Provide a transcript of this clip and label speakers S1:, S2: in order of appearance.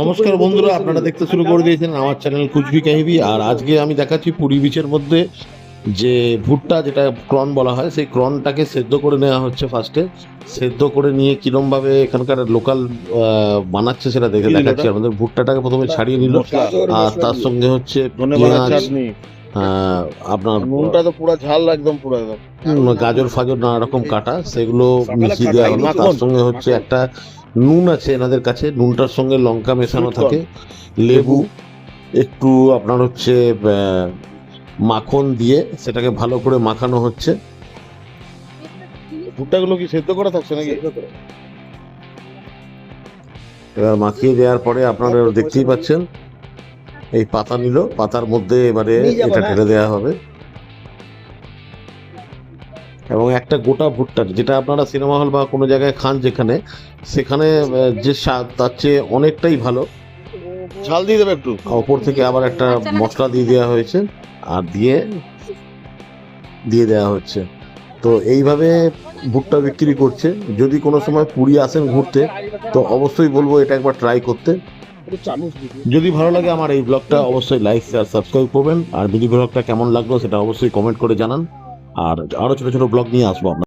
S1: নমস্কার বন্ধুরা আপনারা দেখতে শুরু করে দিয়েছেন আমার চ্যানেল কুচবি কাহিবি। আর আজকে আমি দেখাচ্ছি পুরী বিচের মধ্যে যে ভুট্টা যেটা ক্রন বলা হয় সেই ক্রনটাকে সেদ্ধ করে নেওয়া হচ্ছে ফার্স্টে সেদ্ধ করে নিয়ে কিরম ভাবে এখানকার লোকাল বানাচ্ছে সেটা দেখে দেখাচ্ছি? আমাদের ভুট্টাটাকে প্রথমে ছাড়িয়ে নিল। আর তার সঙ্গে হচ্ছে পেঁয়াজ আপনার
S2: নুনটা তো পুরো ঝাল একদম পুরো একদম
S1: গাজর ফাজর নানা রকম কাটা সেগুলো মিশিয়ে দেওয়া হলো। তার সঙ্গে হচ্ছে একটা নুন আছে এনাদের কাছে নুনটার সঙ্গে লঙ্কা মেশানো থাকে লেবু একটু আপনার হচ্ছে মাখন দিয়ে সেটাকে ভালো করে মাখানো হচ্ছে।
S2: ভুট্টাগুলো কি সেদ্ধ করা থাকছে নাকি?
S1: এবার মাখিয়ে দেওয়ার পরে আপনারা দেখতেই পাচ্ছেন এই পাতা নিল পাতার মধ্যে এবারে এটা। ঢেলে দেওয়া হবে। এবং একটা গোটা ভুট্টা যেটা আপনারা সিনেমা হল বা কোনো জায়গায় খান যেখানে সেখানে যে স্বাদ তার চেয়ে অনেকটাই ভালো।
S2: ঝাল দিয়ে দেবে একটু।
S1: ওপর থেকে আবার একটা মশলা দিয়ে দেওয়া হয়েছে আর দিয়ে দিয়ে দেওয়া হচ্ছে। তো এইভাবে ভুট্টা বিক্রি করছে। যদি কোনো সময় পুরী আসেন ঘুরতে তো অবশ্যই বলব এটা একবার ট্রাই করতে। যদি ভালো লাগে আমার এই ব্লগটা অবশ্যই লাইক শেয়ার সাবস্ক্রাইব করবেন। আর মিনি ব্লগটা কেমন লাগল সেটা অবশ্যই কমেন্ট করে জানান। আর আরও ছোটো ছোটো ব্লগ নিয়ে আসব আপনার